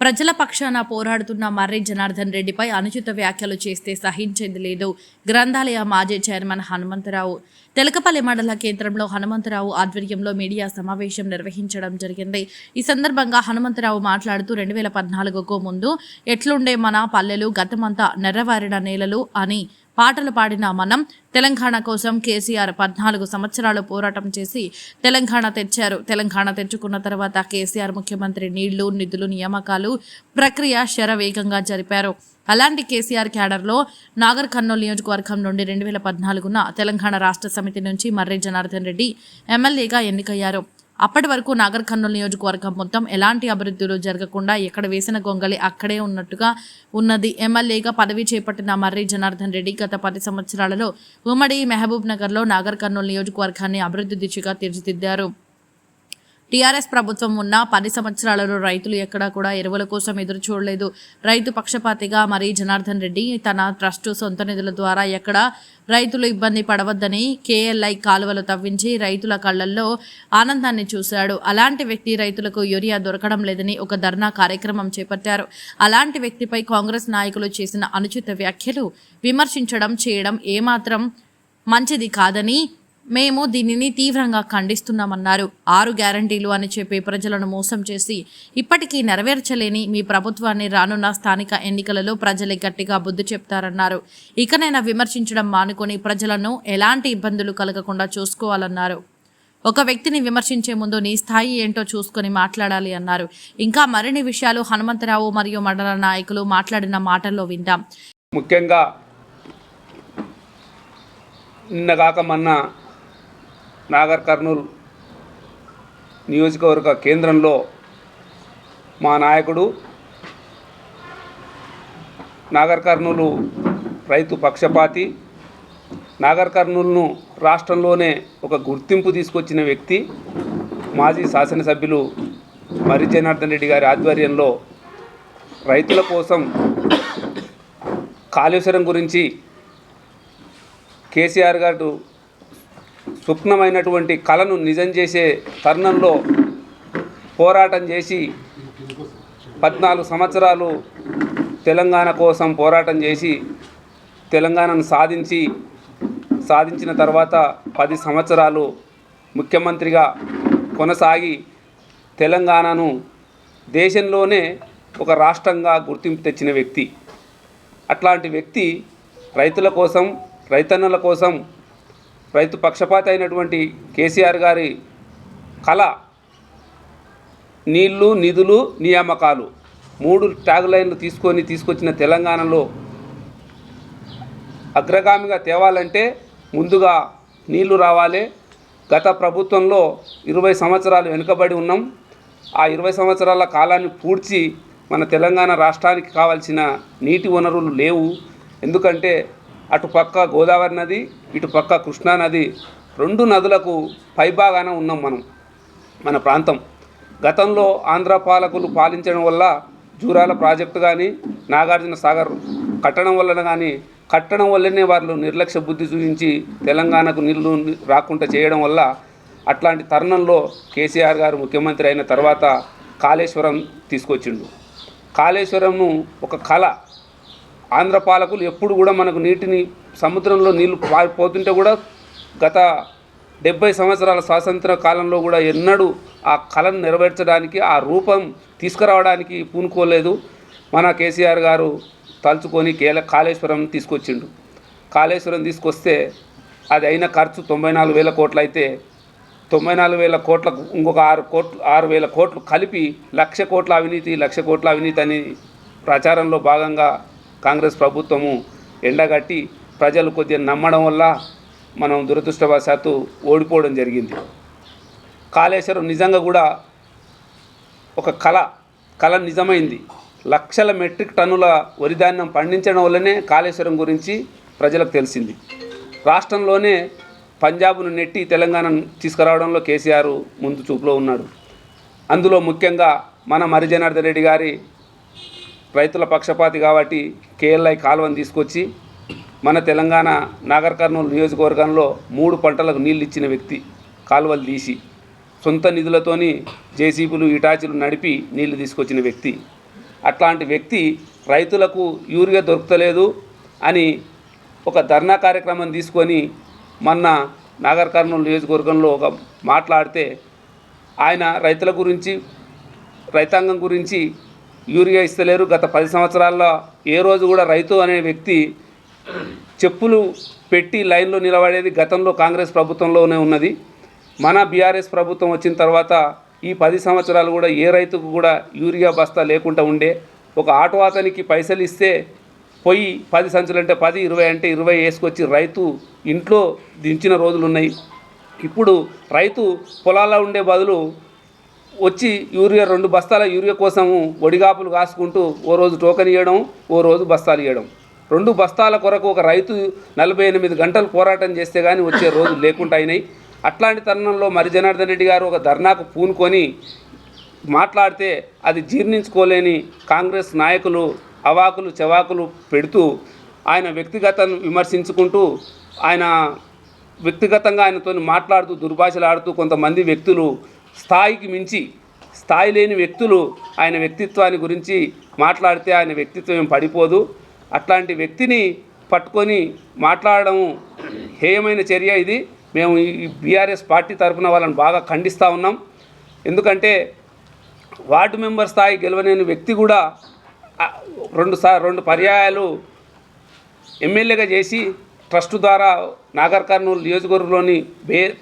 ప్రజల పక్షాన పోరాడుతున్న మర్రి జనార్దన్ రెడ్డిపై అనుచిత వ్యాఖ్యలు చేస్తే సహించేది లేదు. గ్రంథాలయ మాజీ చైర్మన్ హనుమంతరావు. తెలకపల్లి మండల కేంద్రంలో హనుమంతరావు ఆధ్వర్యంలో మీడియా సమావేశం నిర్వహించడం జరిగింది. ఈ సందర్భంగా హనుమంతరావు మాట్లాడుతూ రెండు వేల పద్నాలుగుకు ముందు ఎట్లుండే మన పల్లెలు గతమంతా నెర్రవారిన నేలలు అని పాటలు పాడిన మనం తెలంగాణ కోసం కేసీఆర్ పద్నాలుగు సంవత్సరాలు పోరాటం చేసి తెలంగాణ తెచ్చారు. తెలంగాణ తెచ్చుకున్న తర్వాత కేసీఆర్ ముఖ్యమంత్రి నీళ్ళు నిధులు నియామకాలు ప్రక్రియ శరవేగంగా జరిపారు. అలాంటి కేసీఆర్ క్యాడర్లో నాగర్ కర్నూలు నియోజకవర్గం నుండి రెండు వేల పద్నాలుగున తెలంగాణ రాష్ట్ర సమితి నుంచి మర్రి జనార్దన్ రెడ్డి ఎమ్మెల్యేగా ఎన్నికయ్యారు. అప్పటి వరకు నాగర్ కర్నూలు నియోజకవర్గం మొత్తం ఎలాంటి అభివృద్ధులు జరగకుండా ఎక్కడ వేసిన గొంగలి అక్కడే ఉన్నట్టుగా ఉన్నది. ఎమ్మెల్యేగా పదవి చేపట్టిన మర్రి జనార్దన్ రెడ్డి గత పది సంవత్సరాలలో ఉమ్మడి మహబూబ్ నగర్లో నాగర్ కర్నూలు నియోజకవర్గాన్ని అభివృద్ధి దిశగా తీర్చిదిద్దారు. టీఆర్ఎస్ ప్రభుత్వం ఉన్న పది సంవత్సరాలలో రైతులు ఎక్కడా కూడా ఎరువుల కోసం ఎదురు చూడలేదు. రైతు పక్షపాతిగా మరి జనార్దన్ రెడ్డి తన ట్రస్ట్ సొంత నిధుల ద్వారా ఎక్కడ రైతులు ఇబ్బంది పడవద్దని కేఎల్ఐ కాలువలు తవ్వించి రైతుల కళ్ళల్లో ఆనందాన్ని చూశాడు. అలాంటి వ్యక్తి రైతులకు యూరియా దొరకడం లేదని ఒక ధర్నా కార్యక్రమం చేపట్టారు. అలాంటి వ్యక్తిపై కాంగ్రెస్ నాయకులు చేసిన అనుచిత వ్యాఖ్యలు విమర్శించడం చేయడం ఏమాత్రం మంచిది కాదని మేము దీనిని తీవ్రంగా ఖండిస్తున్నామన్నారు. ఆరు గ్యారంటీలు అని చెప్పి ప్రజలను మోసం చేసి ఇప్పటికీ నెరవేర్చలేని మీ ప్రభుత్వాన్ని రానున్న స్థానిక ఎన్నికలలో ప్రజలే గట్టిగా బుద్ధి చెప్తారన్నారు. ఇకనైనా విమర్శించడం మానుకొని ప్రజలను ఎలాంటి ఇబ్బందులు కలగకుండా చూసుకోవాలన్నారు. ఒక వ్యక్తిని విమర్శించే ముందు నీ స్థాయి ఏంటో చూసుకొని మాట్లాడాలి అన్నారు. ఇంకా మరిన్ని విషయాలు హనుమంతరావు మరియు మండల నాయకులు మాట్లాడిన మాటల్లో విందాం. ముఖ్యంగా నిన్న కాక మొన్న నాగర్ కర్నూలు నియోజకవర్గ కేంద్రంలో మా నాయకుడు నాగర్ కర్నూలు రైతు పక్షపాతి. నాగర్ కర్నూలును రాష్ట్రంలోనే ఒక గుర్తింపు తీసుకొచ్చిన వ్యక్తి. మాజీ శాసనసభ్యులు మరి జనార్దన్ రెడ్డి గారి ఆధ్వర్యంలో రైతుల కోసం కాళేశ్వరం గురించి కేసీఆర్ గారు స్వప్నమైనటువంటి కళను నిజం చేసే తరుణంలో పోరాటం చేసి పద్నాలుగు సంవత్సరాలు తెలంగాణ కోసం పోరాటం చేసి తెలంగాణను సాధించి సాధించిన తర్వాత పది సంవత్సరాలు ముఖ్యమంత్రిగా కొనసాగి తెలంగాణను దేశంలోనే ఒక రాష్ట్రంగా గుర్తింపు తెచ్చిన వ్యక్తి. అట్లాంటి వ్యక్తి రైతుల కోసం రైతన్నుల కోసం రైతు పక్షపాత అయినటువంటి కేసీఆర్ గారి కళ నీళ్ళు నిధులు నియామకాలు మూడు ట్యాగ్ లైన్లు తీసుకొని తీసుకొచ్చిన తెలంగాణలో అగ్రగామిగా తేవాలంటే ముందుగా నీళ్ళు రావాలి. గత ప్రభుత్వంలో ఇరవై సంవత్సరాలు వెనుకబడి ఉన్నాం. ఆ ఇరవై సంవత్సరాల కాలాన్ని పూడ్చి మన తెలంగాణ రాష్ట్రానికి కావాల్సిన నీటి వనరులు లేవు. ఎందుకంటే అటుపక్క గోదావరి నది ఇటుపక్క కృష్ణా నది రెండు నదులకు పైభాగాన ఉన్నాం మనం మన ప్రాంతం. గతంలో ఆంధ్ర పాలకులు పాలించడం వల్ల జూరాల ప్రాజెక్టు కానీ నాగార్జున సాగర్ కట్టడం వలన కానీ కట్టడం వల్లనే వాళ్ళు నిర్లక్ష్య బుద్ధి చూపించి తెలంగాణకు నీళ్ళు రాకుండా చేయడం వల్ల అట్లాంటి తరుణంలో కేసీఆర్ గారు ముఖ్యమంత్రి అయిన తర్వాత కాళేశ్వరం తీసుకొచ్చిండు. కాళేశ్వరంను ఒక కళ ఆంధ్ర పాలకులు ఎప్పుడు కూడా మనకు నీటిని సముద్రంలో నీళ్ళు పారిపోతుంటే కూడా గత డెబ్బై సంవత్సరాల స్వాతంత్ర కాలంలో కూడా ఎన్నడూ ఆ కళను నెరవేర్చడానికి ఆ రూపం తీసుకురావడానికి పూనుకోలేదు. మన కేసీఆర్ గారు తలుచుకొని కేల కాళేశ్వరం తీసుకొచ్చిండు. కాళేశ్వరం తీసుకొస్తే అది అయిన ఖర్చు తొంభై నాలుగు వేల కోట్లు అయితే తొంభై నాలుగు వేల కోట్లకు ఇంకొక ఆరు కోట్లు ఆరు వేల కోట్లు కలిపి లక్ష కోట్ల అవినీతి లక్ష కోట్ల అవినీతి అని ప్రచారంలో భాగంగా కాంగ్రెస్ ప్రభుత్వము ఎండగట్టి ప్రజలు కొద్దిగా నమ్మడం వల్ల మనం దురదృష్టవశాత్తు ఓడిపోవడం జరిగింది. కాళేశ్వరం నిజంగా కూడా ఒక కళ కళ నిజమైంది. లక్షల మెట్రిక్ టన్నుల వరిధాన్యం పండించడం వల్లనే కాళేశ్వరం గురించి ప్రజలకు తెలిసింది. రాష్ట్రంలోనే పంజాబ్ను నెట్టి తెలంగాణను తీసుకురావడంలో కేసీఆర్ ముందు చూపులో ఉన్నాడు. అందులో ముఖ్యంగా మన మరి జనార్దన్ రెడ్డి గారి రైతుల పక్షపాతి కాబట్టి కేఎల్ఐ కాలువను తీసుకొచ్చి మన తెలంగాణ నాగర్ కర్నూలు నియోజకవర్గంలో మూడు పంటలకు నీళ్ళు ఇచ్చిన వ్యక్తి కాలువలు తీసి సొంత నిధులతోని జేసీబీలు ఇటాచీలు నడిపి నీళ్ళు తీసుకొచ్చిన వ్యక్తి. అట్లాంటి వ్యక్తి రైతులకు యూరియా దొరకలేదు అని ఒక ధర్నా కార్యక్రమం తీసుకొని మొన్న నాగర్ కర్నూలు నియోజకవర్గంలో ఒక మాట్లాడితే ఆయన రైతుల గురించి రైతాంగం గురించి యూరియా ఇస్తలేరు. గత పది సంవత్సరాల్లో ఏ రోజు కూడా రైతు అనే వ్యక్తి చెప్పులు పెట్టి లైన్లో నిలబడేది గతంలో కాంగ్రెస్ ప్రభుత్వంలోనే ఉన్నది. మన బీఆర్ఎస్ ప్రభుత్వం వచ్చిన తర్వాత ఈ పది సంవత్సరాలు కూడా ఏ రైతుకు కూడా యూరియా బస్తా లేకుండా ఉండే. ఒక ఆటో అతనికి పైసలు ఇస్తే పోయి పది సంచులు అంటే పది ఇరవై అంటే ఇరవై వేసుకొచ్చి రైతు ఇంట్లో దించిన రోజులు ఉన్నాయి ఇప్పుడు రైతు పొలాల్లో ఉండే బదులు వచ్చి యూరియా రెండు బస్తాల యూరియా కోసము ఒడిగాపులు కాసుకుంటూ ఓ రోజు టోకెన్ ఇవ్వడం ఓ రోజు బస్తాలు ఇవ్వడం రెండు బస్తాల కొరకు ఒక రైతు నలభై ఎనిమిది గంటలు పోరాటం చేస్తే కానీ వచ్చే రోజు లేకుండా అయినాయి. అట్లాంటి తరుణంలో మరి జనార్దన్ రెడ్డి గారు ఒక ధర్నాకు పూనుకొని మాట్లాడితే అది జీర్ణించుకోలేని కాంగ్రెస్ నాయకులు అవాకులు చెవాకులు పెడుతూ ఆయన వ్యక్తిగతను విమర్శించుకుంటూ ఆయన వ్యక్తిగతంగా ఆయనతో మాట్లాడుతూ దుర్భాషలాడుతూ కొంతమంది వ్యక్తులు స్థాయికి మించి స్థాయి లేని వ్యక్తులు ఆయన వ్యక్తిత్వాన్ని గురించి మాట్లాడితే ఆయన వ్యక్తిత్వం ఏం పడిపోదు. అట్లాంటి వ్యక్తిని పట్టుకొని మాట్లాడడం హేయమైన చర్య ఇది. మేము ఈ బీఆర్ఎస్ పార్టీ తరఫున వాళ్ళని బాగా ఖండిస్తూ ఉన్నాం. ఎందుకంటే వార్డు మెంబర్ స్థాయి గెలవలేని వ్యక్తి కూడా రెండు సార్ రెండు పర్యాయాలు ఎమ్మెల్యేగా చేసి ట్రస్ట్ ద్వారా నాగర్ కర్నూలు నియోజకవర్గంలోని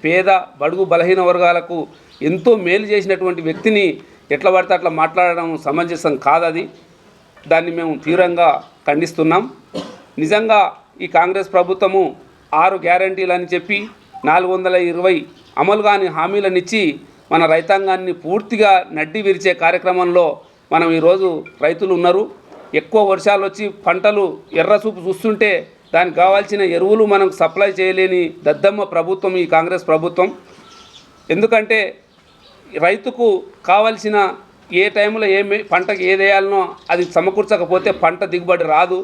పేద బడుగు బలహీన వర్గాలకు ఎంతో మేలు చేసినటువంటి వ్యక్తిని ఎట్లా పడితే అట్లా మాట్లాడడం సమంజసం కాదది. దాన్ని మేము తీవ్రంగా ఖండిస్తున్నాం. నిజంగా ఈ కాంగ్రెస్ ప్రభుత్వము ఆరు గ్యారంటీలు అని చెప్పి నాలుగు వందల ఇరవై అమలు కాని హామీలనిచ్చి మన రైతాంగాన్ని పూర్తిగా నడ్డి విరిచే కార్యక్రమంలో మనం ఈరోజు రైతులు ఉన్నారు. ఎక్కువ వర్షాలు వచ్చి పంటలు ఎర్రసూపు చూస్తుంటే దానికి కావాల్సిన ఎరువులు మనం సప్లై చేయలేని దద్దమ్మ ప్రభుత్వం ఈ కాంగ్రెస్ ప్రభుత్వం. ఎందుకంటే రైతుకు కావలసిన ఏ టైంలో ఏమి పంటకు ఏదేయాలనో ఏది వేయాలనో అది సమకూర్చకపోతే పంట దిగుబడి రాదు.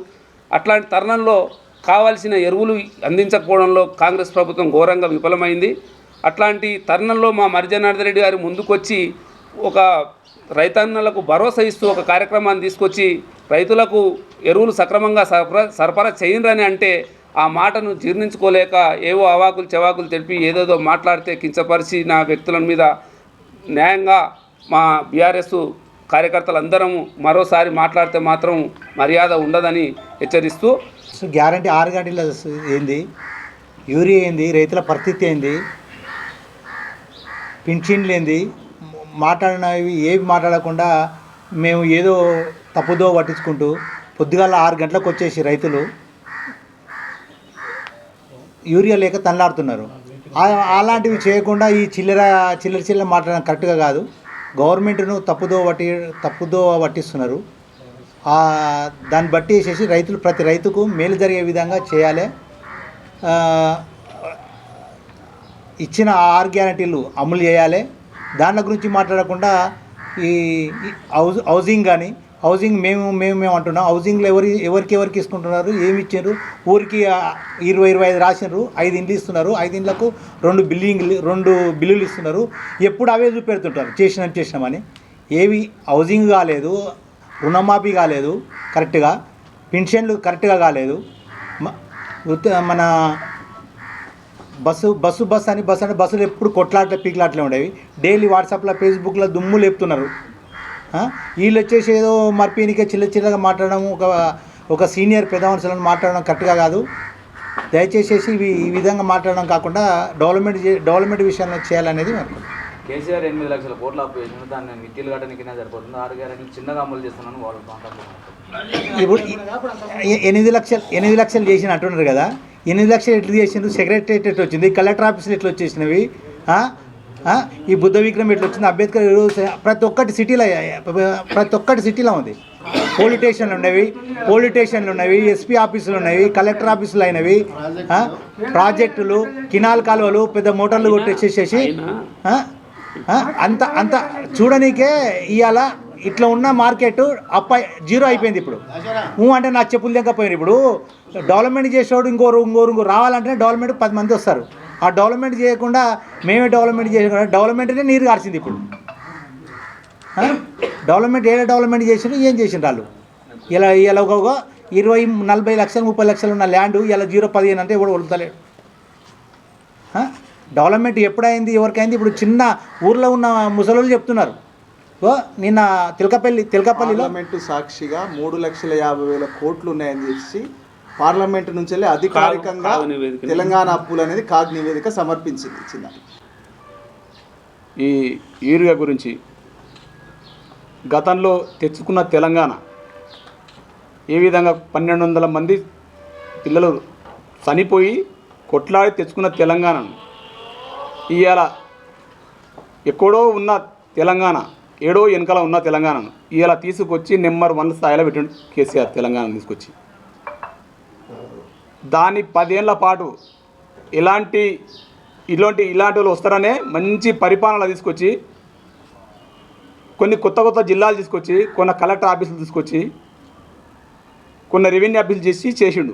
అట్లాంటి తరుణంలో కావాల్సిన ఎరువులు అందించకపోవడంలో కాంగ్రెస్ ప్రభుత్వం ఘోరంగా విఫలమైంది. అట్లాంటి తరుణంలో మా మరిజనార్దన్ రెడ్డి గారు ముందుకొచ్చి ఒక రైతన్నలకు భరోసా ఇస్తూ ఒక కార్యక్రమాన్ని తీసుకొచ్చి రైతులకు ఎరువులు సక్రమంగా సరఫరా సరఫరా చేయండి అంటే ఆ మాటను జీర్ణించుకోలేక ఏవో అవాకులు చెవాకులు తెలిపి ఏదేదో మాట్లాడితే కించపరిచి నా వ్యక్తుల మీద న్యాయంగా మా బీఆర్ఎస్ కార్యకర్తలందరము మరోసారి మాట్లాడితే మాత్రం మర్యాద ఉండదని హెచ్చరిస్తూ సో గ్యారంటీ ఆరు గంటల ఏంది? యూరియా ఏంది? రైతుల పరిస్థితి ఏంది? పింఛన్లు ఏంది? మాట్లాడినవి ఏవి మాట్లాడకుండా మేము ఏదో తప్పుదో పట్టించుకుంటూ పొద్దుగాల ఆరు గంటలకు వచ్చేసి రైతులు యూరియా లేక తనలాడుతున్నారు అలాంటివి చేయకుండా ఈ చిల్లర చిల్లర చిల్లర మాట్లాడడం కరెక్ట్గా కాదు. గవర్నమెంట్ను తప్పుదో పట్టి తప్పుదో పట్టిస్తున్నారు. దాన్ని బట్టి వేసేసి రైతులు ప్రతి రైతుకు మేలు జరిగే విధంగా చేయాలి. ఇచ్చిన ఆర్ గ్యారంటీలు అమలు చేయాలి. దాని గురించి మాట్లాడకుండా ఈ ఈ హౌస్ హౌసింగ్ కానీ హౌసింగ్ మేము మేము మేము అంటున్నాం. హౌసింగ్లో ఎవరి ఎవరికి ఎవరికి ఇస్తుంటున్నారు ఏమి ఇచ్చారు? ఊరికి ఇరవై ఇరవై ఐదు రాసినారు. ఐదు ఇండ్లు ఇస్తున్నారు. ఐదు ఇండ్లకు రెండు బిల్డింగ్లు రెండు బిల్లులు ఇస్తున్నారు. ఎప్పుడు అవే చూపెడుతుంటారు. చేసినాం చేసినామని ఏవి హౌసింగ్ కాలేదు రుణమాఫీ కాలేదు కరెక్ట్గా. పెన్షన్లు కరెక్ట్గా కాలేదు. మన బస్సు బస్సు బస్సు అని బస్సు అంటే బస్సులు ఎప్పుడు కొట్లాట్ల పీకులాట్లే ఉండేవి. డైలీ వాట్సాప్లో ఫేస్బుక్లో దుమ్ము లేపుతున్నారు. వీళ్ళు వచ్చేసి ఏదో మర్పీనికే చిల్ల చిల్లగా మాట్లాడడం ఒక ఒక సీనియర్ పెద్ద మనుషులను మాట్లాడడం కరెక్ట్గా కాదు. దయచేసి ఇవి ఈ విధంగా మాట్లాడడం కాకుండా డెవలప్మెంట్ డెవలప్మెంట్ విషయంలో చేయాలనేది కేసీఆర్ ఎనిమిది లక్షల కోట్ల అప్పు చేసిన దాన్ని నేను మిత్తిలు కట్టడానికినే సరిపోతుంది. ఆరు గ్యారెంటీ చిన్నగా అమలు చేస్తున్నాను వాళ్ళు ఇప్పుడు ఎనిమిది లక్షలు ఎనిమిది లక్షలు చేసిన అంటున్నారు కదా. ఎనిమిది లక్షలు ఎట్లా చేసిండ్రు? సెక్రటరియట్ ఎట్లా వచ్చింది? కలెక్టర్ ఆఫీసులు ఎట్లా వచ్చేసినవి? ఈ బుద్ధ విక్రమ్ ఎట్లా వచ్చింది అంబేద్కర్ ప్రతి ఒక్కటి సిటీలో ప్రతి ఒక్కటి సిటీలో ఉంది. పోలీస్ స్టేషన్లు ఉన్నవి పోలీస్ స్టేషన్లు ఉన్నవి ఎస్పీ ఆఫీసులు ఉన్నవి కలెక్టర్ ఆఫీసులు అయినవి ప్రాజెక్టులు కినాల్ కాలువలు పెద్ద మోటార్లు కొట్టేసేసేసి అంత అంత చూడనీకే ఇవాళ ఇట్లా ఉన్న మార్కెట్ అప్ప జీరో అయిపోయింది ఇప్పుడు. ఊ అంటే నా చెప్పులు దగ్గపోయారు ఇప్పుడు. డెవలప్మెంట్ చేసేవాడు ఇంకోరు ఇంకోరు ఇంకో రావాలంటే డెవలప్మెంట్ పది మంది వస్తారు. ఆ డెవలప్మెంట్ చేయకుండా మేమే డెవలప్మెంట్ చేయకుండా డెవలప్మెంట్నే నీరు కాల్చింది ఇప్పుడు. డెవలప్మెంట్ ఏ డెవలప్మెంట్ చేసిండ్రు ఏం చేసిండ్రు వాళ్ళు? ఇలా ఇలా ఒక ఇరవై నలభై లక్షలు ముప్పై లక్షలు ఉన్న ల్యాండ్ ఇలా జీరో పదిహేను అంటే ఎవడు వదులుతలేడు. డెవలప్మెంట్ ఎప్పుడైంది ఎవరికైంది? ఇప్పుడు చిన్న ఊర్లో ఉన్న ముసలోళ్ళు చెప్తున్నారు. ఓ నిన్న తిలకపల్లి తిలకపల్లిలో సాక్షిగా మూడు లక్షల యాభై వేల కోట్లు ఉన్నాయని చెప్పి పార్లమెంట్ నుంచి వెళ్ళి అధికారికంగా. తెలంగాణ అప్పులు అనేది కాగ్ నివేదిక సమర్పించింది చిన్న ఈ యూరియా గురించి గతంలో తెచ్చుకున్న తెలంగాణ ఏ విధంగా పన్నెండు వందల మంది పిల్లలు చనిపోయి కొట్లాడి తెచ్చుకున్న తెలంగాణను ఇవాళ ఎక్కడో ఉన్న తెలంగాణ ఏడో వెనకాల ఉన్న తెలంగాణను ఇవాళ తీసుకొచ్చి నెంబర్ వన్ స్థాయిలో పెట్టిండు కేసీఆర్ తెలంగాణ తీసుకొచ్చి దాని పదేళ్ళ పాటు ఇలాంటి ఇలాంటి ఇలాంటి వాళ్ళు వస్తారనే మంచి పరిపాలన తీసుకొచ్చి కొన్ని కొత్త కొత్త జిల్లాలు తీసుకొచ్చి కొన్ని కలెక్టర్ ఆఫీసులు తీసుకొచ్చి కొన్ని రెవెన్యూ ఆఫీసులు చేసి చేసిండు.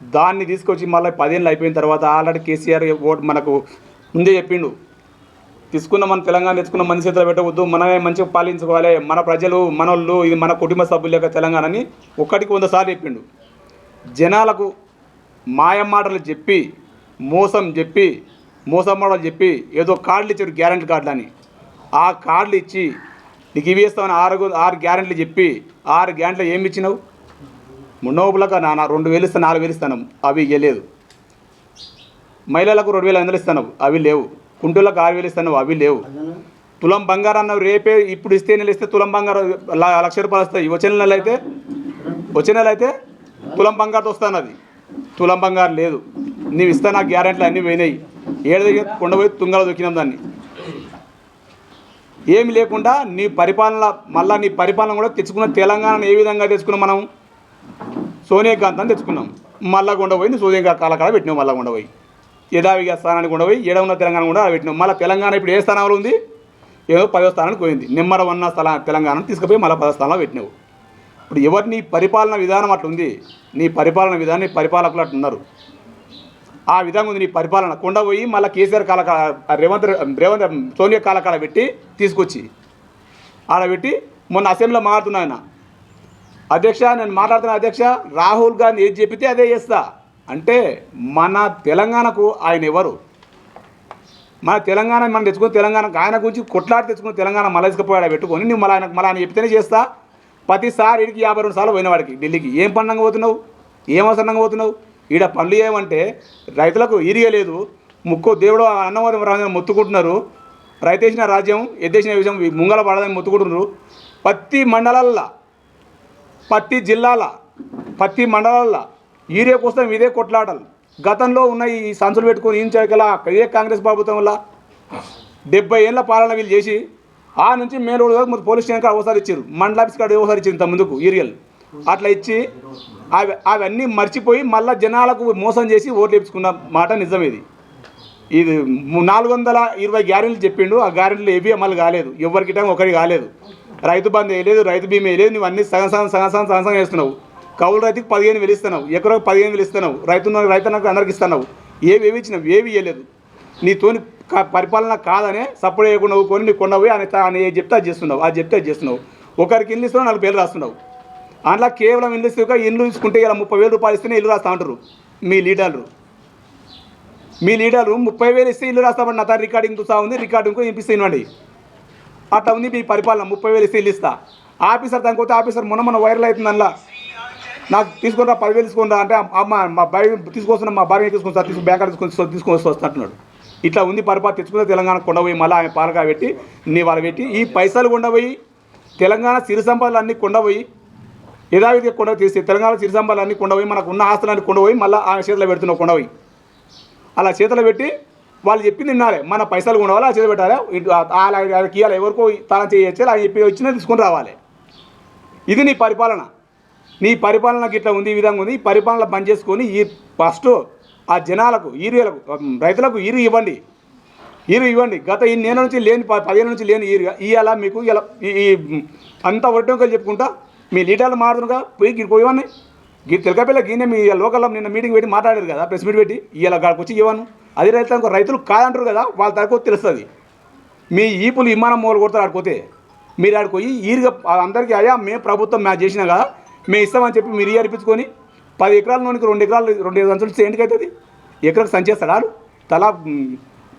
దాన్ని తీసుకొచ్చి మళ్ళీ పదేళ్ళు అయిపోయిన తర్వాత ఆల్రెడీ కేసీఆర్ ఓటు మనకు ముందే చెప్పిండు. తీసుకున్న మన తెలంగాణ తెచ్చుకున్న మన చేతిలో పెట్టవద్దు మనమే మంచిగా పాలించుకోవాలి. మన ప్రజలు మనోళ్ళు ఇది మన కుటుంబ సభ్యుల యొక్క తెలంగాణని ఒకటికి వంద సార్లు చెప్పిండు. జనాలకు మాయమాటలు చెప్పి మోసం చెప్పి మోసం మాటలు చెప్పి ఏదో కార్డులు ఇచ్చారు గ్యారంటీ కార్డులు అని ఆ కార్డులు ఇచ్చి నీకు ఇవి ఇస్తామని ఆరు ఆరు గ్యారెంటీలు చెప్పి ఆరు గ్యారెంటీలు ఏమి ఇచ్చినావు? మున్నోపులకు నా రెండు వేలు ఇస్తాను నాలుగు వేలు ఇస్తాను. అవి ఇవ్వలేదు మహిళలకు రెండు వేల ఐదు వందలు ఇస్తాను. అవి లేవు. కుంటులకు ఆరు వేలు ఇస్తాను. అవి లేవు. తులం బంగారం అన్నవి రేపే ఇప్పుడు ఇస్తే నెల ఇస్తే తులం బంగారం లక్ష రూపాయలు వస్తాయి. వచ్చే నెల అయితే వచ్చే నెల అయితే తులం బంగారుతో వస్తాను అది తులం బంగారు లేదు. నీవు ఇస్తా నా గ్యారెంట్లు అన్నీ పోయినాయి. ఏడు దగ్గర కొండపోయి తుంగలో దొక్కినాం దాన్ని. ఏమి లేకుండా నీ పరిపాలన మళ్ళా నీ పరిపాలన కూడా తెచ్చుకున్న తెలంగాణను ఏ విధంగా తెచ్చుకున్నాం మనం? సోనియా గాంధీ అని తెచ్చుకున్నాం. మళ్ళా కొండపోయింది సోనియా గాంధీ కాలకాడ పెట్టినాం మళ్ళా కొండపోయి యథావిగా స్థానానికి కొండపోయి ఏడ ఉన్న తెలంగాణ కూడా పెట్టినాం. మళ్ళీ తెలంగాణ ఇప్పుడు ఏ స్థానంలో ఉంది? ఏదో పదో స్థానానికి పోయింది. నెంబర్ వన్ స్థలా తెలంగాణ తీసుకుపోయి మళ్ళీ పదో స్థానంలో పెట్టినావు. ఇప్పుడు ఎవరు నీ పరిపాలన విధానం అట్లుంది నీ పరిపాలన విధానం పరిపాలకులు అట్లున్నారు ఆ విధంగా ఉంది నీ పరిపాలన. కొండ పోయి మళ్ళీ కేసీఆర్ కాల రేవంత్ రేవంత్ సోనియా కాలకాడ పెట్టి తీసుకొచ్చి ఆడ పెట్టి మొన్న అసెంబ్లీలో మాట్లాడుతున్నా ఆయన. అధ్యక్ష నేను మాట్లాడుతున్నా అధ్యక్ష రాహుల్ గాంధీ ఏది చెప్పితే అదే చేస్తా. అంటే మన తెలంగాణకు ఆయన ఎవరు? మన తెలంగాణ మనం తెచ్చుకుని తెలంగాణకు ఆయన గురించి కొట్లాడి తెచ్చుకుని తెలంగాణ మళ్ళీ పెట్టుకొని నువ్వు మళ్ళీ ఆయనకు మళ్ళీ ఆయన చెప్తేనే చేస్తా. ప్రతిసారి ఇడికి యాభై రెండు సార్లు పోయిన వాడికి ఢిల్లీకి. ఏం పన్నంగా పోతున్నావు? ఏం అవసరంగా పోతున్నావు? ఈడ పనులు ఏమంటే రైతులకు ఇరియలేదు ముక్కు దేవుడు అన్నవరం రాజు మొత్తుకుంటున్నారు. రైతేసిన రాజ్యం ఎద్దేసిన విషయం ముంగల పడదని మొత్తుకుంటున్నారు. ప్రతి మండలాల్లో ప్రతి జిల్లాల ప్రతి మండలాల్లో ఈరియా కోసం ఇదే కొట్లాటలు. గతంలో ఉన్న ఈ సంచులు పెట్టుకొని ఏం చేయగల? ఇదే కాంగ్రెస్ ప్రభుత్వం వల్ల డెబ్బై ఏళ్ళ పాలన వీళ్ళు చేసి ఆ నుంచి మేలు వరకు పోలీస్ స్టేషన్ కాడ ఒకసారి ఇచ్చారు. మండల ఆఫీస్ కాడ ఒకసారి ఇచ్చారు ఇంత ముందుకు ఏరియల్ అట్లా ఇచ్చి అవి అవన్నీ మర్చిపోయి మళ్ళీ జనాలకు మోసం చేసి ఓట్లు వేపించుకున్న మాట నిజం ఇది. ఇది నాలుగు వందల ఇరవై గ్యారెంటీలు చెప్పిండు ఆ గ్యారెంటీలు ఏవి అమలు కాలేదు. ఎవరికి టైం ఒకటి కాలేదు. రైతు బంధు వేయలేదు రైతు బీమా వేయలేదు నువ్వు అన్ని సగం సగం సగం సగం సగం సగం వేస్తున్నావు. కౌలు రైతుకి పదిహేను వేలు ఇస్తున్నావు ఎకరకు పదిహేను వేలు ఇస్తున్నావు రైతు నాకు అందరికి ఇస్తున్నావు. ఏవి ఏవి ఇచ్చినావు? ఏవి ఇవ్వలేదు నీతోని పరిపాలన కాదనే సపోర్ట్ చేయకుండా కొని నీ కొన్నవి అని అని చెప్తే అది చేస్తున్నావు. అది చెప్తే అది చేస్తున్నావు. ఒకరికి ఇల్లు ఇస్తున్నావు నాలుగు పేర్లు రాస్తున్నావు. అందులో కేవలం ఇల్లు ఇస్తే ఇల్లు తీసుకుంటే ఇలా ముప్పై వేలు రూపాయలు ఇస్తేనే ఇల్లు రాస్తామంటారు మీ లీడర్లు. మీ లీడర్లు ముప్పై వేలు ఇస్తే ఇల్లు రాస్తామని నా రికార్డింగ్ చూస్తా ఉంది రికార్డింగ్ వినిపిస్తే ఇవ్వండి అట్లా ఉంది మీ పరిపాలన ముప్పై వేలు ఇస్తే ఇల్లు ఇస్తా. ఆఫీసర్ దానికి పోతే ఆఫీసర్ మొన్న మొన్న వైరల్ అవుతుంది అందులో. నాకు తీసుకుని రా పదివేలు తీసుకుని రా అంటే అమ్మ మా భార్య తీసుకొస్తున్నా మా భార్య తీసుకొని సార్ తీసుకుని బ్యాంక్ తీసుకొని తీసుకొని వస్తా అంటున్నాడు. ఇట్లా ఉంది పరిపాలన తెచ్చుకుంటే తెలంగాణ కొండపోయి మళ్ళీ ఆమె పాలక పెట్టి నీ వాళ్ళు పెట్టి ఈ పైసలు కొండపోయి తెలంగాణ సిరి సంపదలు అన్నీ కొండపోయి యథావిధిగా కొండ తీస్తే తెలంగాణ సిరి సంపదలు అన్నీ కొండపోయి మనకు ఉన్న ఆస్తులన్నీ కొండపోయి మళ్ళీ ఆమె చేతిలో పెడుతున్నావు కొండపోయి. అలా చేతిలో పెట్టి వాళ్ళు చెప్పింది తినాలి మన పైసలు కొనవాలి ఆ చేతులు పెట్టాలి అలా వాళ్ళకి ఇవ్వాలి ఎవరికో తాళం చేయొచ్చు అలా చెప్పి వచ్చినా తీసుకొని రావాలి. ఇది నీ పరిపాలన. నీ పరిపాలనకి ఇట్లా ఉంది ఈ విధంగా ఉంది ఈ పరిపాలన బంద్ చేసుకొని ఈ ఫస్ట్ ఆ జనాలకు ఈరియలకు రైతులకు ఈరు ఇవ్వండి. ఈరు ఇవ్వండి. గత ఈ నేల నుంచి లేని పదిహేను నుంచి లేని ఈరు ఇవాళ మీకు ఇలా ఈ- అంతా అంత చెప్పుకుంటా మీ లీటర్లు మారుతుగా పోయి గిడి గీ తెలకపిల్ల గీనే మీ లోకల్లో నిన్న మీటింగ్ పెట్టి మాట్లాడారు కదా ప్రెస్ మీట్ పెట్టి ఇలా గాడికి వచ్చి ఇవ్వను అది రైతులకు రైతులు కాదంటారు కదా వాళ్ళ తరపు తెలుస్తుంది. మీ ఈపులు విమానం మూలు కొడతారు ఆడిపోతే మీరు ఆడిపోయి ఈరుగా అందరికీ అయ్యా మేము ప్రభుత్వం మ్యాచ్ చేసినా కదా మేము ఇస్తామని చెప్పి మీరు అర్పించుకొని పది ఎకరాల నూనెకి రెండు ఎకరాలు రెండు ఐదు సంచులు ఇస్తే ఎందుకు అవుతుంది? ఎకరకు సంచేస్తాడా తలా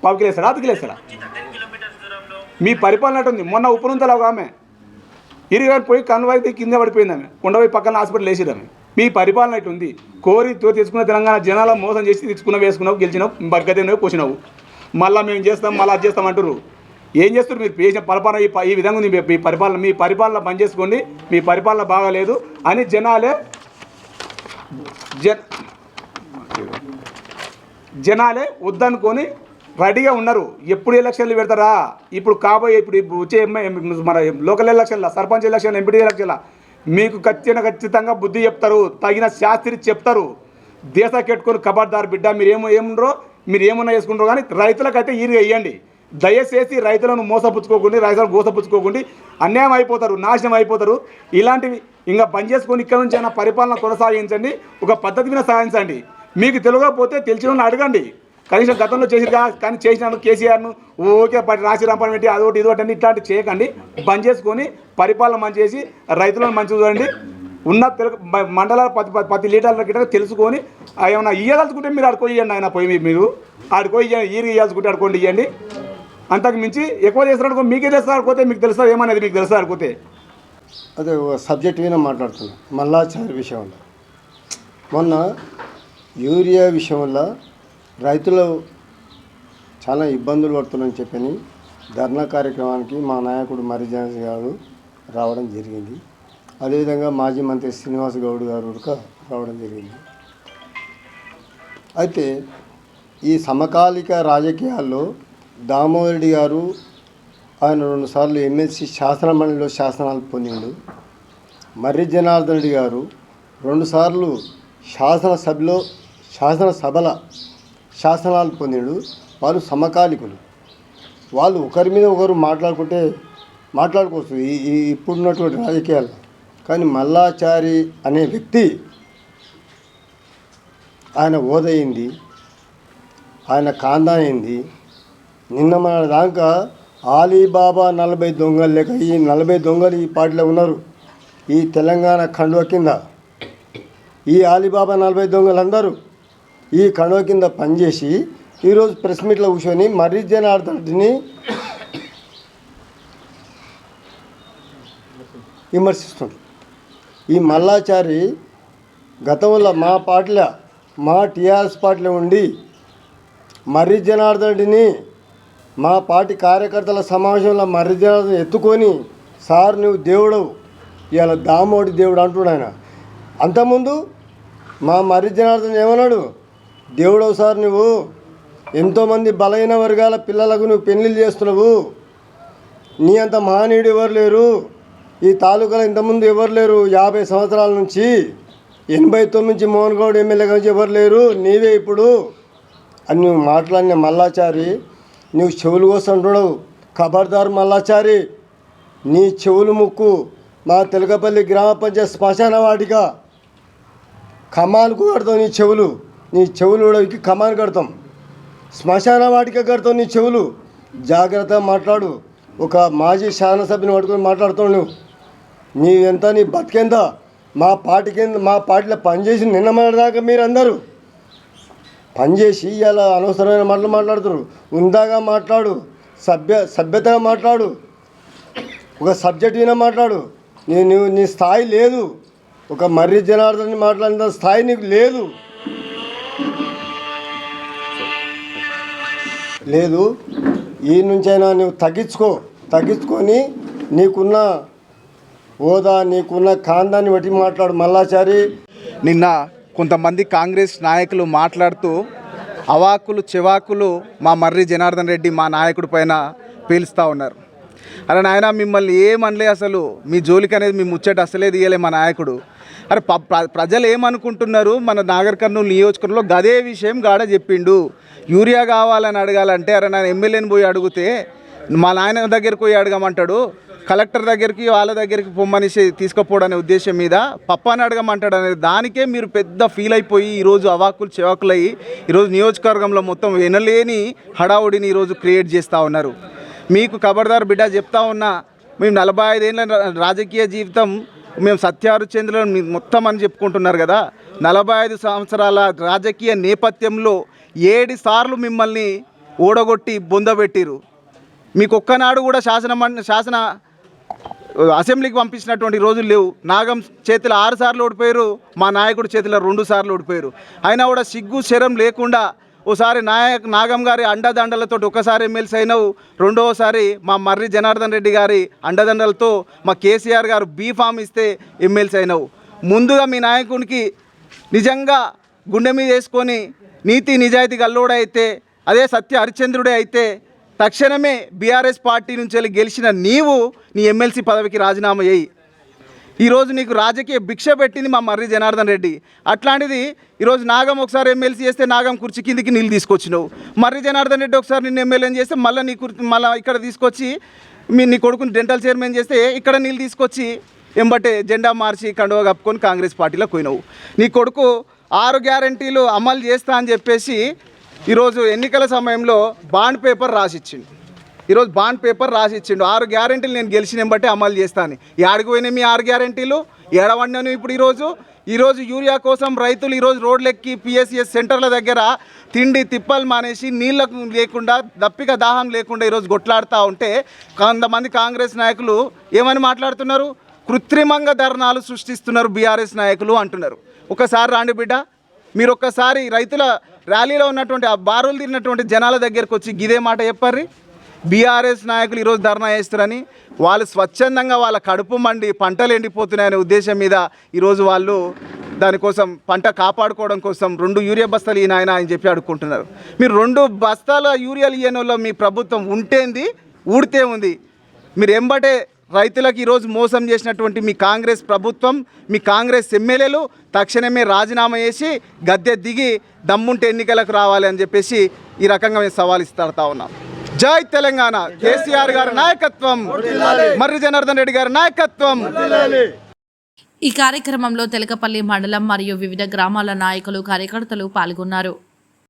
పావు మీ పరిపాలన ఉంది మొన్న ఉప్పునుంతలో ఒక ఆమె. ఇరిగారు పోయి కన్వాయి కింద పడిపోయింది ఆమె. కొండపోయి పక్కన హాస్పిటల్ వేసిరు ఆమె. మీ పరిపాలన ఉంది కోరి తో తెచ్చుకున్న తెలంగాణ జనాల మోసం చేసి తెచ్చుకున్న వేసుకున్నావు గెలిచినావు బగ్గదేనో పోసినావు. మళ్ళీ మేము చేస్తాం మళ్ళీ అది చేస్తాం అంటారు ఏం చేస్తారు మీరు చేసిన పరిపాలన ఈ విధంగా ఉంది. మీ- పరిపాలన మీ పరిపాలన పని చేసుకోండి. మీ పరిపాలన బాగాలేదు అని జనాలే జ జనాలే వద్దనుకొని రెడీగా ఉన్నారు. ఎప్పుడు ఎలక్షన్లు పెడతారా? ఇప్పుడు కాబోయే ఇప్పుడు ఇప్పుడు వచ్చే మన లోకల్ ఎలక్షన్ల సర్పంచ్ ఎలక్షన్ ఎంపీ ఎలక్షన్ల మీకు ఖచ్చితంగా ఖచ్చితంగా బుద్ధి చెప్తారు. తగిన శాస్త్రి చెప్తారు. దేశ కెట్టుకొని కబడ్దార్ బిడ్డ మీరు ఏమో ఏముండ్రో మీరు ఏమన్నా చేసుకుంటారో కానీ రైతులకైతే ఈరుగా వేయండి దయచేసి రైతులను మోసపుచ్చుకోకుండా రైతులను గోసపుచ్చుకోకుండా అన్యాయం అయిపోతారు నాశనం అయిపోతారు. ఇలాంటివి ఇంకా బంద్ చేసుకొని ఇక్కడ నుంచి అయినా పరిపాలన కొనసాగించండి ఒక పద్ధతి మీద సాధించండి. మీకు తెలియకపోతే తెలిసిన అడగండి. కనీసం గతంలో చేసి కానీ చేసినాను కేసీఆర్ను ఓకే రాసి రంపని పెట్టి అదొకటి ఇదొకటి అని ఇట్లాంటి చేయకండి. బంద్ చేసుకొని పరిపాలన మంచి చేసి రైతులను మంచి చూడండి. ఉన్న తెలుగు మండలాల పది పది- లీటర్ల గిట్ట తెలుసుకొని ఏమైనా ఇయ్యదలుచుకుంటే మీరు ఆడుకో ఆయన పోయి మీరు. ఆడుకో ఇయ్యండి ఈరు ఇయ్యాల్సుకుంటే ఆడుకోండి ఇవ్వండి అంతకు మించి ఎక్కువ చేస్తారు మీకే తెలుస్తా ఆడుకోతే మీకు తెలుస్తుంది ఏమనేది మీకు తెలుస్తా ఆడుకోతే అదే ఒక సబ్జెక్ట్ మీద మాట్లాడుతున్నా. మల్లాచారి విషయంలో. మొన్న యూరియా విషయంలో రైతులు చాలా ఇబ్బందులు పడుతున్నాయని చెప్పని ధర్నా కార్యక్రమానికి మా నాయకుడు మరిజాన్స్ గారు రావడం జరిగింది. అదేవిధంగా మాజీ మంత్రి శ్రీనివాస్ గౌడ్ గారు రావడం జరిగింది. అయితే ఈ సమకాలిక రాజకీయాల్లో దామోదరెడ్డి గారు ఆయన రెండుసార్లు ఎమ్మెల్సీ శాసనమండలిలో శాసనాలు పొందిండు. మర్రి జనార్దన్ రెడ్డి గారు రెండుసార్లు శాసనసభలో శాసనసభల శాసనాలు పొందిండు. వాళ్ళు సమకాలికులు. వాళ్ళు ఒకరి మీద ఒకరు మాట్లాడుకుంటే మాట్లాడుకోవచ్చు ఈ ఈ ఇప్పుడున్నటువంటి రాజకీయాలు. కానీ మల్లాచారి అనే వ్యక్తి ఆయన ఓదయింది. ఆయన కాందాయింది. నిన్న మన దాకా ఆలీబాబా నలభై దొంగలు లేక ఈ నలభై దొంగలు ఈ పార్టీలో ఉన్నారు. ఈ తెలంగాణ కండువ కింద. ఈ ఆలీబాబా నలభై దొంగలందరూ ఈ కండువ కింద పనిచేసి ఈరోజు ప్రెస్ మీట్లో కూర్చొని మర్రి జనార్దన్ని విమర్శిస్తుండ్రు. ఈ మల్లాచారి గతంలో మా పార్టీలో మా టీఆర్ఎస్ పార్టీలో ఉండి మర్రి జనార్దన్ రెడ్డిని మా పార్టీ కార్యకర్తల సమావేశంలో మర్రి ఎత్తుకొని సార్ నువ్వు దేవుడవు. ఇవాళ దామోడి దేవుడు అంటున్నాడు ఆయన. అంతకుముందు మా మర్రి జనార్దన్ ఏమన్నాడు? దేవుడవు సార్ నువ్వు. ఎంతోమంది బలహీన వర్గాల పిల్లలకు నువ్వు పెళ్ళిళ్ళు చేస్తున్నావు. నీ అంత మహనీయుడు ఎవరు లేరు? ఈ తాలూకాలో ఇంతకుముందు ఎవరు లేరు? యాభై సంవత్సరాల నుంచి ఎనభై తొమ్మిది నుంచి మోహన్ గౌడ్ ఎమ్మెల్యే నుంచి ఎవరు లేరు? నీవే ఇప్పుడు. అని నువ్వు మాట్లాడిన మల్లాచారి నువ్వు చెవులు కోసం అంటున్నావు. ఖబర్దార్ మల్లాచారి నీ చెవులు ముక్కు మా తెలకపల్లి గ్రామ పంచాయత్ శ్మశాన వాటిక. కమాన్కు కడతావు నీ చెవులు. నీ చెవులు ఉడవికి కమాన్ కడతాం. శ్మశాన వాటిక కడతావు నీ చెవులు. జాగ్రత్తగా మాట్లాడు. ఒక మాజీ శాసనసభ్యుని పట్టుకొని మాట్లాడుతావు నువ్వు. నీవెంత నీ బతికెంత? మా పార్టీ కింద మా పార్టీలో పనిచేసి నిన్న దాకా మీరందరూ పనిచేసి ఇలా అనవసరమైన మాటలు మాట్లాడుతురు ఉందాగా మాట్లాడు సభ్య సభ్యతగా మాట్లాడు. ఒక సబ్జెక్ట్ అయినా మాట్లాడు. నీ నువ్వు నీ స్థాయి లేదు. ఒక మర్రి జనార్దన్ మాట్లాడిన స్థాయి నీకు లేదు. లేదు. ఈ నుంచైనా నువ్వు తగ్గించుకో. తగ్గించుకొని నీకున్న హోదా నీకున్న కాందాన్ని బట్టి మాట్లాడు మల్లాచారి. నిన్న కొంతమంది కాంగ్రెస్ నాయకులు మాట్లాడుతూ అవాకులు చెవాకులు మా మర్రి జనార్దన్ రెడ్డి మా నాయకుడి పైన పీలుస్తూ ఉన్నారు. అరే నాయన మిమ్మల్ని ఏమనలే అసలు? మీ జోలికి అనేది మీ ముచ్చట అసలే తీయలే మా నాయకుడు. అరే ప- ప్రజలు ఏమనుకుంటున్నారు? మన నాగర్ కర్నూలు నియోజకవర్గంలో గదే విషయం గాడ చెప్పిండు. యూరియా కావాలని అడగాలంటే అరే నా ఎమ్మెల్యేని పోయి అడిగితే మా నాయన దగ్గరికి పోయి అడగమంటాడు. కలెక్టర్ దగ్గరికి వాళ్ళ దగ్గరికి పొమ్మనేసి తీసుకుపోవడం అనే ఉద్దేశం మీద పప్పాని అడగమంటాడు అనేది దానికే మీరు పెద్ద ఫీల్ అయిపోయి ఈరోజు అవాకులు చెవాకులయ్యి ఈరోజు నియోజకవర్గంలో మొత్తం వినలేని హడావుడిని ఈరోజు క్రియేట్ చేస్తూ ఉన్నారు. మీకు ఖబర్దార్ బిడ్డ చెప్తా ఉన్నా మేము నలభై ఐదేళ్ళ రాజకీయ జీవితం మేము సత్యారుచంద్రులు మొత్తం అని చెప్పుకుంటున్నారు కదా. నలభై ఐదు సంవత్సరాల రాజకీయ నేపథ్యంలో ఏడు సార్లు మిమ్మల్ని ఓడగొట్టి బొందబెట్టిరు మీకు ఒక్కనాడు కూడా శాసన శాసన అసెంబ్లీకి పంపించినటువంటి రోజులు లేవు. నాగం చేతిలో ఆరు సార్లు ఓడిపోయారు. మా నాయకుడి చేతిలో రెండు సార్లు ఓడిపోయారు. అయినా కూడా సిగ్గు శరం లేకుండా ఓసారి నాయక్ నాగం గారి అండదండలతో ఒకసారి ఎమ్మెల్సీ అయినావు. రెండవసారి మా మర్రి జనార్దన్ రెడ్డి గారి అండదండలతో మా కేసీఆర్ గారు బీ ఫామ్ ఇస్తే ఎమ్మెల్సీ అయినావు. ముందుగా మీ నాయకునికి నిజంగా గుండె మీద వేసుకొని నీతి నిజాయితీ గల్లోడైతే అదే సత్య హరిచంద్రుడే అయితే తక్షణమే బీఆర్ఎస్ పార్టీ నుంచి వెళ్ళి గెలిచిన నీవు నీ ఎమ్మెల్సీ పదవికి రాజీనామా చేయి. ఈరోజు నీకు రాజకీయ భిక్ష పెట్టింది మా మర్రి జనార్దన్ రెడ్డి. అట్లాంటిది ఈరోజు నాగం ఒకసారి ఎమ్మెల్సీ చేస్తే నాగం కుర్చీ కిందికి నీళ్ళు తీసుకొచ్చినావు. మర్రి జనార్దన్ రెడ్డి ఒకసారి నిన్ను ఎమ్మెల్యే చేస్తే మళ్ళీ నీ కుర్చీ మళ్ళీ ఇక్కడ తీసుకొచ్చి మీ నీ కొడుకుని డెంటల్ చైర్మన్ చేస్తే ఇక్కడ నీళ్ళు తీసుకొచ్చి ఎంబటే జెండా మార్చి కండువ కప్పుకొని కాంగ్రెస్ పార్టీలో పోయినావు. నీ కొడుకు ఆరు గ్యారంటీలు అమలు చేస్తా అని చెప్పేసి ఈరోజు ఎన్నికల సమయంలో బాండ్ పేపర్ రాసిచ్చిండు. ఈరోజు బాండ్ పేపర్ రాసిచ్చిండు. ఆరు గ్యారెంటీలు నేను గెలిచిన బట్టి అమలు చేస్తాను. ఏడికి పోయినాయి మీ ఆరు గ్యారెంటీలు ఏడవన్నాను ఇప్పుడు ఈరోజు ఈరోజు యూరియా కోసం రైతులు ఈరోజు రోడ్లెక్కి పిఎస్సిఎస్ సెంటర్ల దగ్గర తిండి తిప్పలు మానేసి నీళ్ళకు లేకుండా దప్పిక దాహం లేకుండా ఈరోజు కొట్లాడుతూ ఉంటే కొంతమంది కాంగ్రెస్ నాయకులు ఏమని మాట్లాడుతున్నారు? కృత్రిమంగా ధర్నాలు సృష్టిస్తున్నారు బీఆర్ఎస్ నాయకులు అంటున్నారు. ఒకసారి రాండి బిడ్డ. మీరు ఒక్కసారి రైతుల ర్యాలీలో ఉన్నటువంటి ఆ బారులు తిరిగినటువంటి జనాల దగ్గరకు వచ్చి గిదే మాట చెప్పారు బీఆర్ఎస్ నాయకులు ఈరోజు ధర్నా చేస్తారని. వాళ్ళు స్వచ్ఛందంగా వాళ్ళ కడుపు మండి పంటలు ఎండిపోతున్నాయనే ఉద్దేశం మీద ఈరోజు వాళ్ళు దానికోసం పంట కాపాడుకోవడం కోసం రెండు యూరియా బస్తాలు ఈయన ఆయన అని చెప్పి అడుక్కుంటున్నారు. మీరు రెండు బస్తాల యూరియాలు ఇయ్యని మీ ప్రభుత్వం ఉంటేంది ఊడితే ఉంది. మీరు ఎంబటే రైతులకు ఈరోజు మోసం చేసినటువంటి మీ కాంగ్రెస్ ప్రభుత్వం మీ కాంగ్రెస్ ఎమ్మెల్యేలు తక్షణమే రాజీనామా చేసి గద్దె దిగి దమ్ముంటే ఎన్నికలకు రావాలి అని చెప్పేసి ఈ రకంగా మేము సవాల్ ఇస్తాడుతా ఉన్నాం. జై తెలంగాణ. కేసీఆర్ గారి నాయకత్వం. మర్రి జనార్దన్ రెడ్డి గారి నాయకత్వం. ఈ కార్యక్రమంలో తెలకపల్లి మండలం మరియు వివిధ గ్రామాల నాయకులు కార్యకర్తలు పాల్గొన్నారు.